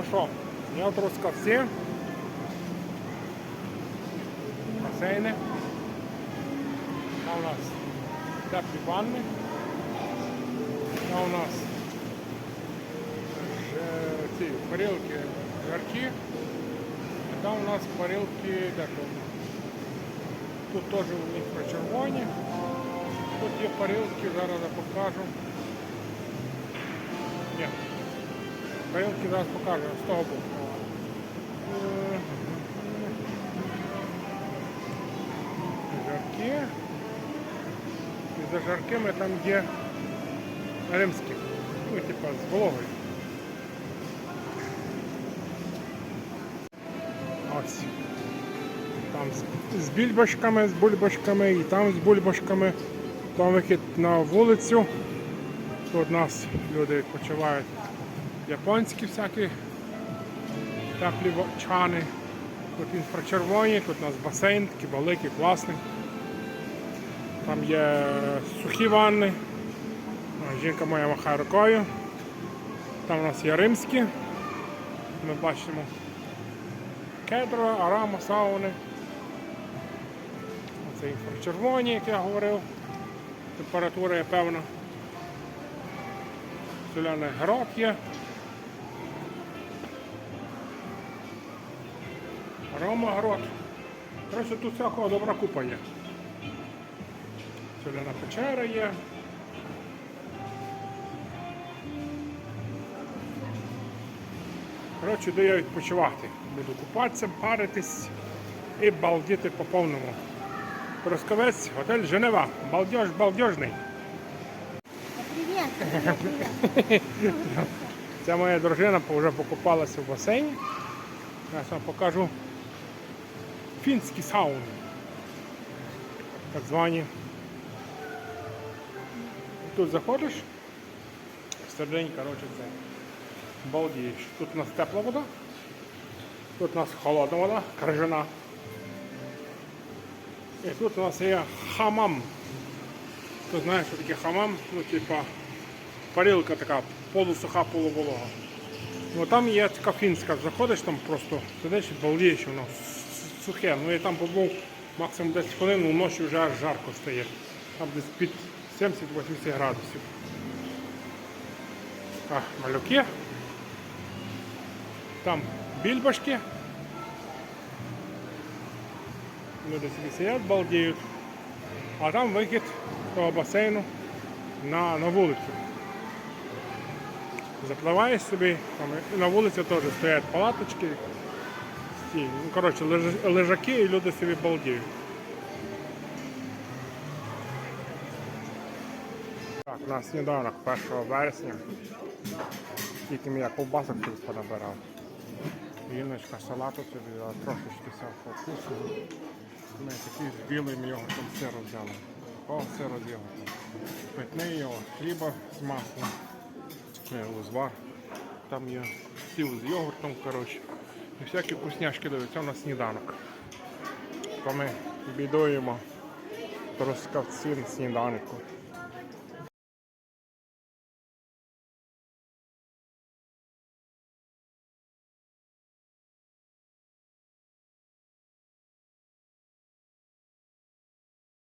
Ну що, я трускавці. Басейни. А у нас теплі ванни. А у нас ці парилки жаркі. А там у нас парилки де тут? Тут теж у них прочервоні. Тут є парилки, зараз я покажу. Ні. Парилки зараз покажу з того боку. Е, Жаркі. І за жаркими там є римські. Ну, типа з вологою. Ось. Там з, більбашками, з бульбашками і там з бульбашками. Там вихід на вулицю. Тут нас люди відпочивають японські всякі теплі чани. Тут інфрачервоні, тут у нас басейн, такий великий, класний. Там є сухі ванни. Жінка моя махає рукою. Там у нас є римські. Ми бачимо кедро, арама, сауни. Це інфрачервоні, як я говорив. Температура є певна. Соляний грот є. Арома грот. Коротше, тут всякого добра купа є. Соляна печера є. Коротше, де я відпочивати. Буду купатися, паритись і балдіти по повному. Трускавець, готель Женева. Балдеж, балдежний. Привет. Це моя дружина вже покупалася в басейні. Я вам покажу фінські сауни. Так звані. Тут заходиш, всередині, коротше, це балдієш. Тут у нас тепла вода, тут у нас холодна вода, крижана. І тут у нас є хамам. Хто знає, що таке хамам? Ну, типа парилка така полусуха, полуволога. Ну там є така фінська, заходиш там просто сидиш і балдієш, воно сухе. Ну я там побув максимум 10 хвилин, ну ночі вже аж жарко стає. Там десь під 70-80 градусів. А, малюки. Там більбашки. Люди собі сидять, балдіють. А там вихід з того басейну на, на вулицю. Запливаєш собі, там на вулиці теж стоять палаточки. Ці, ну, коротше, леж- лежаки і люди собі балдіють. Так, у нас сніданок 1 вересня. Тільки я ковбасок тут понабирав. Віночка салату взяла, трошечки всякого вкусу. Ми такий з білим йогуртом сиру взяли. О, сиру з йогуртом. Питний його, хліба з маслом. Узвар. Там є сіл з йогуртом, коротше. І всякі вкусняшки дивиться на сніданок. То ми бідуємо трускавці на сніданку.